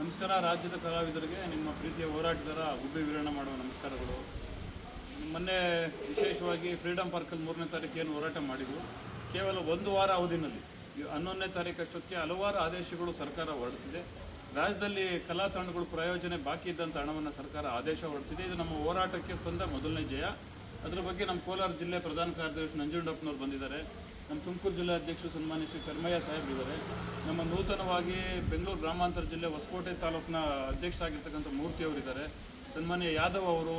ನಮಸ್ಕಾರ. ರಾಜ್ಯದ ಕಲಾವಿದರಿಗೆ, ನಿಮ್ಮ ಪ್ರೀತಿಯ ಹೋರಾಟಗಾರ ಗುಬ್ಬಿ ವಿರಣ ಮಾಡುವ ನಮಸ್ಕಾರಗಳು. ಮೊನ್ನೆ ವಿಶೇಷವಾಗಿ ಫ್ರೀಡಮ್ ಪಾರ್ಕಲ್ಲಿ ಮೂರನೇ ತಾರೀಕು ಏನು ಹೋರಾಟ ಮಾಡಿದ್ವು. ಕೇವಲ ಒಂದು ವಾರ ಅವಧಿನಲ್ಲಿ. ಹನ್ನೊಂದನೇ ತಾರೀಕಷ್ಟೊತ್ತಿಗೆ ಹಲವಾರು ಆದೇಶಗಳು ಸರ್ಕಾರ ಹೊರಡಿಸಿದೆ. ರಾಜ್ಯದಲ್ಲಿ ಕಲಾ ತಂಡಗಳು ಪ್ರಯೋಜನೆ ಬಾಕಿ ಇದ್ದಂಥ ಹಣವನ್ನು ಸರ್ಕಾರ ಆದೇಶ ಹೊರಡಿಸಿದೆ. ಇದು ನಮ್ಮ ಹೋರಾಟಕ್ಕೆ ಸಂದ ಮೊದಲನೇ ಜಯ. ಅದರ ಬಗ್ಗೆ ನಮ್ಮ ಕೋಲಾರ ಜಿಲ್ಲೆ ಪ್ರಧಾನ ಕಾರ್ಯದರ್ಶಿ ನಂಜುಂಡಪ್ಪನವ್ರು ಬಂದಿದ್ದಾರೆ. ನಮ್ಮ ತುಮಕೂರು ಜಿಲ್ಲಾ ಅಧ್ಯಕ್ಷರು ಸನ್ಮಾನ್ಯ ಶ್ರೀ ಕರ್ಮಯ್ಯ ಸಾಹೇಬ್ರಿದ್ದಾರೆ ನಮ್ಮ ನೂತನವಾಗಿ ಬೆಂಗಳೂರು ಗ್ರಾಮಾಂತರ ಜಿಲ್ಲೆ ಹೊಸಕೋಟೆ ತಾಲೂಕಿನ ಅಧ್ಯಕ್ಷರಾಗಿರ್ತಕ್ಕಂಥ ಮೂರ್ತಿ ಅವರಿದ್ದಾರೆ. ಸನ್ಮಾನ್ಯ ಯಾದವ್ ಅವರು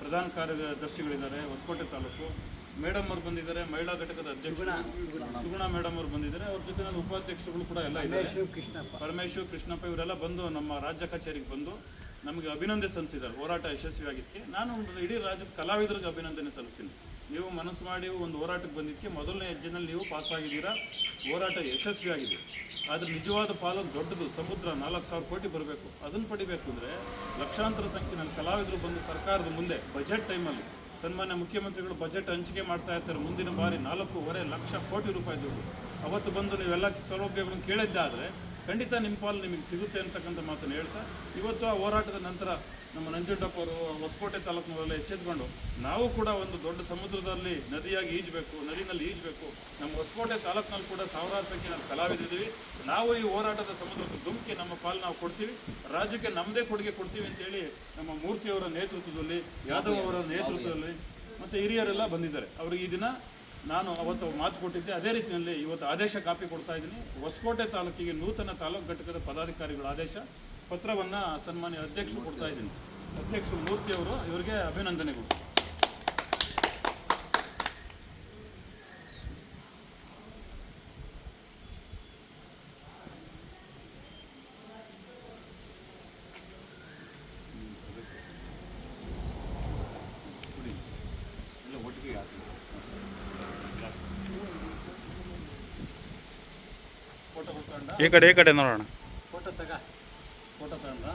ಪ್ರಧಾನ ಕಾರ್ಯದರ್ಶಿಗಳಿದ್ದಾರೆ ಹೊಸಕೋಟೆ ತಾಲೂಕು. ಮೇಡಮ್ ಅವರು ಬಂದಿದ್ದಾರೆ ಮಹಿಳಾ ಘಟಕದ ಅಧ್ಯಕ್ಷರು. ಸುಗುಣ ಮೇಡಮ್ ಅವರು ಬಂದಿದ್ದಾರೆ. ಅವ್ರ ಜೊತೆ ನನ್ನ ಉಪಾಧ್ಯಕ್ಷರುಗಳು ಕೂಡ ಎಲ್ಲ ಇದ್ದಾರೆ. ಪರಮೇಶ್ವರ್ ಕೃಷ್ಣಪ್ಪ ಇವರೆಲ್ಲ ಬಂದು ನಮ್ಮ ರಾಜ್ಯ ಕಚೇರಿಗೆ ಬಂದು ನಮಗೆ ಅಭಿನಂದನೆ ಸಲ್ಲಿಸಿದ್ದಾರೆ. ಹೋರಾಟ ಯಶಸ್ವಿಯಾಗಿದ್ದಕ್ಕೆ. ನಾನು ಇಡೀ ರಾಜ್ಯದ ಕಲಾವಿದರಿಗೆ ಅಭಿನಂದನೆ ಸಲ್ಲಿಸ್ತೀನಿ. ನೀವು ಮನಸ್ಸು ಮಾಡಿ ಒಂದು ಹೋರಾಟಕ್ಕೆ ಬಂದಿದ್ದಕ್ಕೆ ಮೊದಲನೇ ಹೆಜ್ಜೆನಲ್ಲಿ ನೀವು ಪಾಸ್ ಆಗಿದ್ದೀರಾ? ಹೋರಾಟ ಯಶಸ್ವಿಯಾಗಿದೆ. ಆದರೆ ನಿಜವಾದ ಪಾಲು ದೊಡ್ಡದು. ಸಮುದ್ರ ನಾಲ್ಕು ಸಾವಿರ ಕೋಟಿ ಬರಬೇಕು. ಅದನ್ನು ಪಡಿಬೇಕು ಅಂದರೆ ಲಕ್ಷಾಂತರ ಸಂಖ್ಯೆಯಲ್ಲಿ ಕಲಾವಿದರು ಬಂದು ಸರ್ಕಾರದ ಮುಂದೆ ಬಜೆಟ್ ಟೈಮಲ್ಲಿ. ಸನ್ಮಾನ್ಯ ಮುಖ್ಯಮಂತ್ರಿಗಳು ಬಜೆಟ್ ಹಂಚಿಕೆ ಮಾಡ್ತಾ ಇರ್ತಾರೆ. ಮುಂದಿನ ಬಾರಿ ನಾಲ್ಕೂವರೆ ಲಕ್ಷ ಕೋಟಿ ರೂಪಾಯಿ ದುಡ್ಡು. ಅವತ್ತು ಬಂದು ನೀವೆಲ್ಲ ಸೌಲಭ್ಯಗಳನ್ನು ಕೇಳಿದ್ದಾದರೆ ಖಂಡಿತ ನಿಮ್ಮ ಪಾಲು ನಿಮಗೆ ಸಿಗುತ್ತೆ ಅಂತಕ್ಕಂಥ ಮಾತನ್ನು ಹೇಳ್ತಾ, ಇವತ್ತು ಆ ಹೋರಾಟದ ನಂತರ ನಮ್ಮ ನಂಜುಂಡಪ್ಪ ಅವರು ಹೊಸಕೋಟೆ ತಾಲೂಕಿನವರೆಲ್ಲ ಎಚ್ಚೆತ್ಕೊಂಡು, ನಾವು ಕೂಡ ಒಂದು ದೊಡ್ಡ ಸಮುದ್ರದಲ್ಲಿ ನದಿಯಾಗಿ ಈಜಬೇಕು, ನದಿನಲ್ಲಿ ಈಜಬೇಕು. ನಮ್ಮ ಹೊಸಕೋಟೆ ತಾಲೂಕಿನಲ್ಲಿ ಕೂಡ ಸಾವಿರಾರು ಸಂಖ್ಯೆಯಲ್ಲಿ ಕಲಾವಿದಿದ್ದೀವಿ ನಾವು ಈ ಹೋರಾಟದ ಸಮುದ್ರಕ್ಕೆ ಧುಮುಕಿ ನಮ್ಮ ಪಾಲು ನಾವು ಕೊಡ್ತೀವಿ. ರಾಜ್ಯಕ್ಕೆ ನಮ್ಮದೇ ಕೊಡುಗೆ ಕೊಡ್ತೀವಿ ಅಂತೇಳಿ ನಮ್ಮ ಮೂರ್ತಿಯವರ ನೇತೃತ್ವದಲ್ಲಿ, ಯಾದವ್ ಅವರ ನೇತೃತ್ವದಲ್ಲಿ ಮತ್ತು ಹಿರಿಯರೆಲ್ಲ ಬಂದಿದ್ದಾರೆ. ಅವ್ರಿಗೆ ಈ ದಿನ ನಾನು ಅವತ್ತು ಮಾತು ಕೊಟ್ಟಿದ್ದೆ. ಅದೇ ರೀತಿಯಲ್ಲಿ ಇವತ್ತು ಆದೇಶ ಕಾಪಿ ಕೊಡ್ತಾ ಇದ್ದೀನಿ. ಹೊಸಕೋಟೆ ತಾಲೂಕಿಗೆ ನೂತನ ತಾಲೂಕು ಘಟಕದ ಪದಾಧಿಕಾರಿಗಳ ಆದೇಶ ಪತ್ರವನ್ನು ಸನ್ಮಾನ್ಯ ಅಧ್ಯಕ್ಷರು ಕೊಡ್ತಾ ಇದ್ದೀನಿ. ಅಧ್ಯಕ್ಷರು ಮೂರ್ತಿಯವರು, ಇವರಿಗೆ ಅಭಿನಂದನೆಗಳು. ಈ ಕಡೆ ಈ ಕಡೆ ನೋಡೋಣ. ಫೋಟೋ ತಗ. ಫೋಟೋ ತಗೊಂಡ್ರಾ?